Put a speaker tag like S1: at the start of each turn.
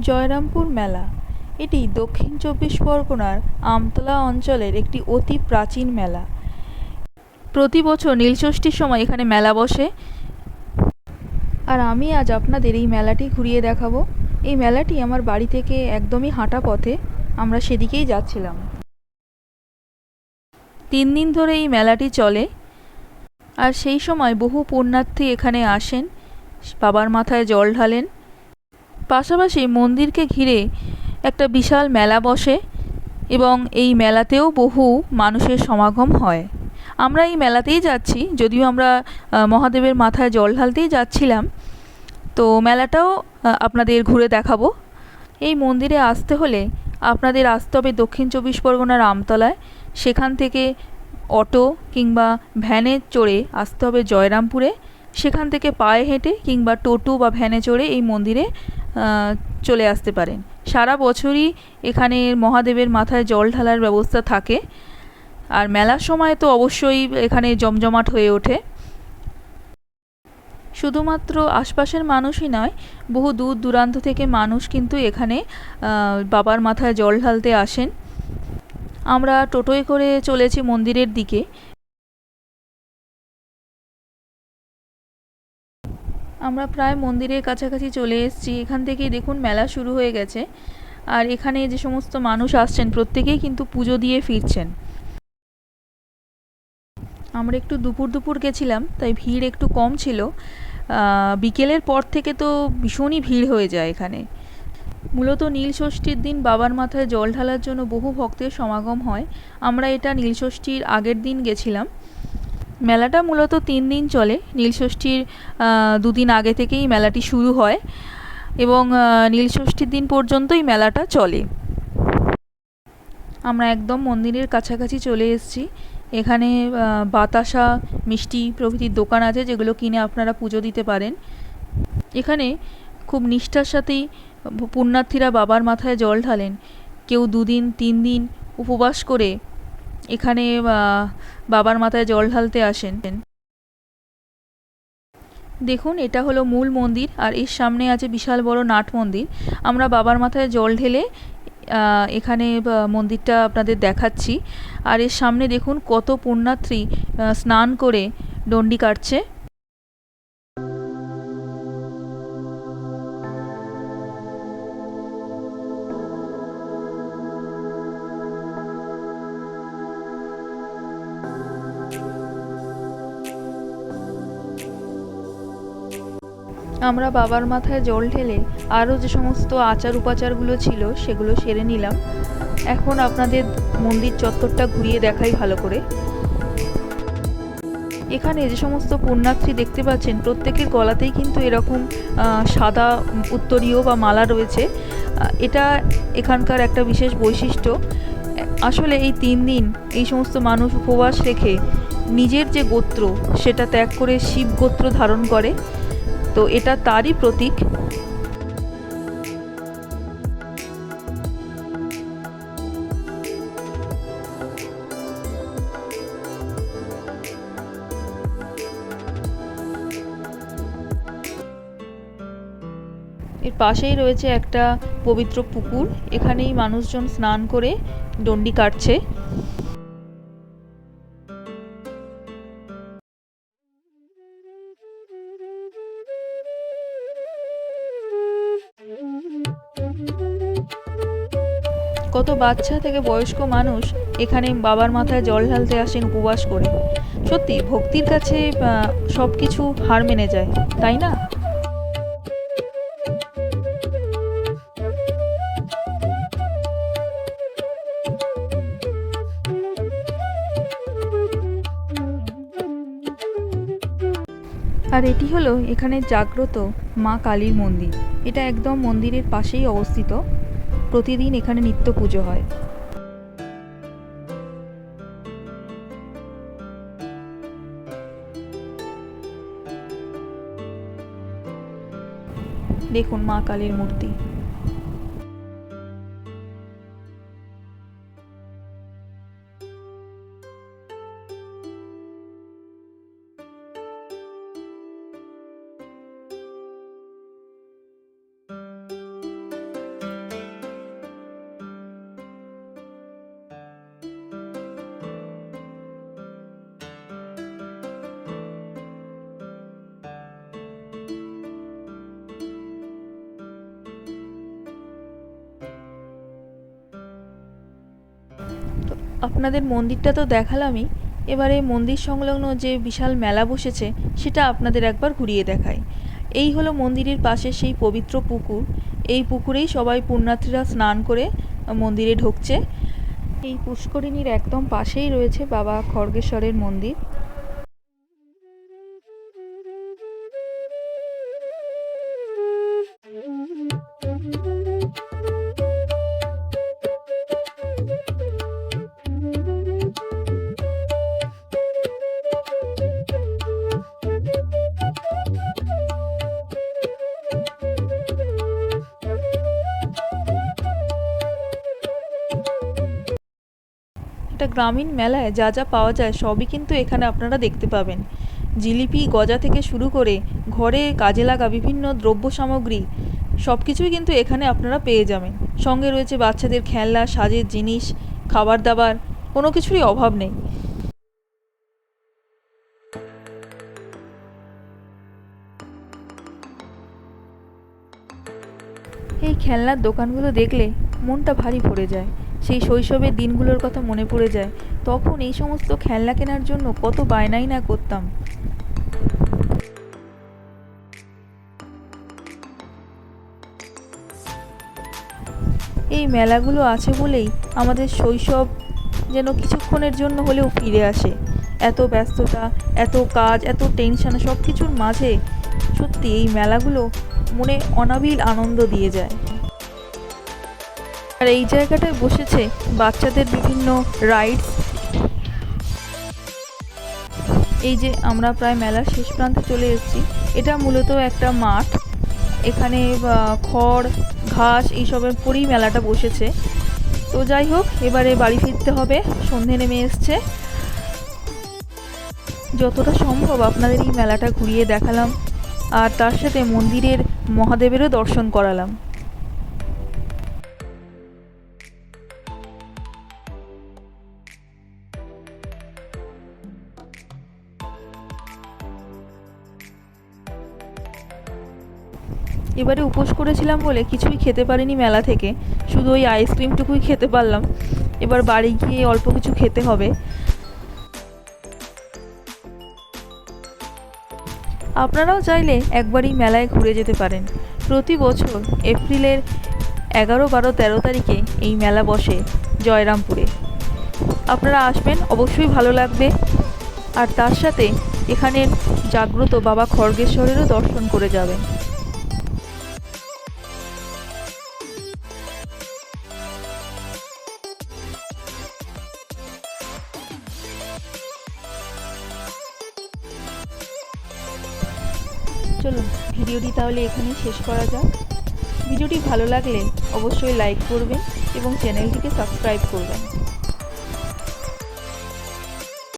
S1: জয়রামপুর মেলা। এটি দক্ষিণ চব্বিশ পরগনার আমতলা অঞ্চলের একটি অতি প্রাচীন মেলা। প্রতি বছর নীলষষ্ঠীর সময় এখানে মেলা বসে। আর আমি আজ আপনাদের এই মেলাটি ঘুরিয়ে দেখাবো। এই মেলাটি আমার বাড়ি থেকে একদমই হাঁটা পথে আমরা সেদিকেই যাচ্ছিলাম। তিন দিন ধরে এই মেলাটি চলে। আর সেই সময় বহু পুণ্যার্থী এখানে আসেন। বাবার মাথায় জল ঢালেন। পাশাপাশি মন্দিরকে ঘিরে একটা বিশাল মেলা বসে এবং এই মেলাতেও বহু মানুষের সমাগম হয়। আমরা এই মেলাতেই যাচ্ছি, যদিও আমরা মহাদেবের মাথায় জল ঢালতেই যাচ্ছিলাম। তো মেলাটাও আপনাদের ঘুরে দেখাবো। এই মন্দিরে আসতে হলে আপনাদের আসতে হবে দক্ষিণ চব্বিশ পরগনার আমতলায়। সেখান থেকে অটো কিংবা ভ্যানে চড়ে আসতে হবে জয়রামপুরে। সেখান থেকে পায়ে হেঁটে কিংবা টোটো বা ভ্যানে চড়ে এই মন্দিরে চলে আসতে পারেন সারা বছরই এখানে মহাদেবের মাথায় জল ঢালার ব্যবস্থা থাকে। আর মেলার সময় তো অবশ্যই এখানে জমজমাট হয়ে ওঠে। শুধুমাত্র আশপাশের মানুষই নয়, বহু দূর দূরান্ত থেকে মানুষ কিন্তু এখানে বাবার মাথায় জল ঢালতে আসেন। আমরা টোটোয় করে চলেছি মন্দিরের দিকে। আমরা প্রায় মন্দিরের কাছাকাছি চলে এসেছি। এখান থেকেই দেখুন মেলা শুরু হয়ে গেছে। আর এখানে যে সমস্ত মানুষ আসছেন, প্রত্যেকেই কিন্তু পুজো দিয়ে ফিরছেন। আমরা একটু দুপুর দুপুর গেছিলাম, তাই ভিড় একটু কম ছিল। বিকেলের পর থেকে তো ভীষণই ভিড় হয়ে যায় এখানে। মূলত নীল ষষ্ঠীর দিন বাবার মাথায় জল ঢালার জন্য বহু ভক্তের সমাগম হয়। আমরা এটা নীল ষষ্ঠীর আগের দিন গেছিলাম। মেলাটা মূলত তিন দিন চলে। নীলষষ্ঠীর দুদিন আগে থেকেই মেলাটি শুরু হয় এবং নীলষষ্ঠীর দিন পর্যন্তই মেলাটা চলে। আমরা একদম মন্দিরের কাছাকাছি চলে এসেছি। এখানে বাতাসা, মিষ্টি প্রভৃতির দোকান আছে যেগুলো কিনে আপনারা পুজো দিতে পারেন। এখানে খুব নিষ্ঠার সাথেই পুণ্যার্থীরা বাবার মাথায় জল ঢালেন। কেউ দুদিন তিন দিন উপবাস করে এখানে বাবার মাথায় জল ঢালতে আসেন। দেখুন, এটা হলো মূল মন্দির আর এর সামনে আছে বিশাল বড় নাট মন্দির। আমরা বাবার মাথায় জল ঢেলে এখানে মন্দিরটা আপনাদের দেখাচ্ছি। আর এর সামনে দেখুন, কত পুণ্যার্থী স্নান করে ডন্ডি কাটছে। আমরা বাবার মাথায় জল ঢেলে আরও যে সমস্ত আচার উপাচারগুলো ছিল সেগুলো সেরে নিলাম। এখন আপনাদের মন্দির চত্বরটা ঘুরিয়ে দেখাই ভালো করে। এখানে যে সমস্ত পুণ্যার্থী দেখতে পাচ্ছেন, প্রত্যেকের গলাতেই কিন্তু এরকম সাদা উত্তরীয় বা মালা রয়েছে। এটা এখানকার একটা বিশেষ বৈশিষ্ট্য। আসলে এই তিন দিন এই সমস্ত মানুষ উপবাস রেখে নিজের যে গোত্র, সেটা ত্যাগ করে শিব গোত্র ধারণ করে। তো এটা তারই প্রতীক। এর পাশেই রয়েছে একটা পবিত্র পুকুর। এখানেই মানুষজন স্নান করে ডন্ডি কাটছে। কত বাচ্চা থেকে বয়স্ক মানুষ এখানে বাবার মাথায় জল ঢালতে আসেন উপবাস করে। সত্যি, ভক্তির কাছে সব কিছু হার মেনে যায়, তাই না? আর এটি হলো এখানে জাগ্রত মা কালীর মন্দির। এটা একদম মন্দিরের পাশেই অবস্থিত। প্রতিদিন এখানে নিত্য পুজো হয়। দেখুন মা কালীর মূর্তি। আপনাদের মন্দিরটা তো দেখালামই। এবারে মন্দির সংলগ্ন যে বিশাল মেলা বসেছে, সেটা আপনাদের একবার ঘুরিয়ে দেখায় এই হলো মন্দিরের পাশে সেই পবিত্র পুকুর। এই পুকুরেই সবাই পুণ্যার্থীরা স্নান করে মন্দিরে ঢুকছে। এই পুষ্করিণীর একদম পাশেই রয়েছে বাবা খড়গেশ্বরের মন্দির। একটা গ্রামীণ মেলায় যা যা পাওয়া যায় সবই কিন্তু এখানে আপনারা দেখতে পাবেন। জিলিপি, গজা থেকে শুরু করে ঘরে কাজে লাগা বিভিন্ন দ্রব্য সামগ্রী সব কিছুই কিন্তু এখানে আপনারা পেয়ে যাবেন। সঙ্গে রয়েছে বাচ্চাদের খেলনা, সাজের জিনিস খাবার দাবার কোনো কিছুরই অভাব নেই। এই খেলনার দোকানগুলো দেখলে মনটা ভারী ভরে যায়। সেই শৈশবের দিনগুলোর কথা মনে পড়ে যায়। তখন এই সমস্ত খেলনা কেনার জন্য কত বায়নাই না করতাম। এই মেলাগুলো আছে বলেই আমাদের শৈশব যেন কিছুক্ষণের জন্য হলেও ফিরে আসে। এত ব্যস্ততা, এত কাজ, এত টেনশন সব কিছুর মাঝে সত্যি এই মেলাগুলো মনে অনাবিল আনন্দ দিয়ে যায়। আর এই জায়গাটায় বসেছে বাচ্চাদের বিভিন্ন রাইডস এই যে আমরা প্রায় মেলার শেষ প্রান্তে চলে এসেছি। এটা মূলত একটা মাঠ। এখানে খড়, ঘাস এইসবের পরেই মেলাটা বসেছে। তো যাই হোক, এবারে বাড়ি ফিরতে হবে। সন্ধে নেমে এসছে। যতটা সম্ভব আপনাদের এই মেলাটা ঘুরিয়ে দেখালাম। আর তার সাথে মন্দিরের মহাদেবেরও দর্শন করালাম। এবারে উপোস করেছিলাম বলে কিছুই খেতে পারিনি মেলা থেকে। শুধু ওই আইসক্রিমটুকুই খেতে পারলাম। এবার বাড়ি গিয়ে অল্প কিছু খেতে হবে। আপনারাও চাইলে একবারই মেলায় ঘুরে যেতে পারেন। প্রতি বছর এপ্রিলের এগারো, বারো, তেরো তারিখে এই মেলা বসে জয়রামপুরে। আপনারা আসবেন, অবশ্যই ভালো লাগবে। আর তার সাথে এখানের জাগ্রত বাবা খড়গেশ্বরেরও দর্শন করে যাবেন। চলুন ভিডিওটি তাহলে এখানেই শেষ করা যাক। ভিডিওটি ভালো লাগলে অবশ্যই লাইক করবেন এবং চ্যানেলটিকে সাবস্ক্রাইব করবেন।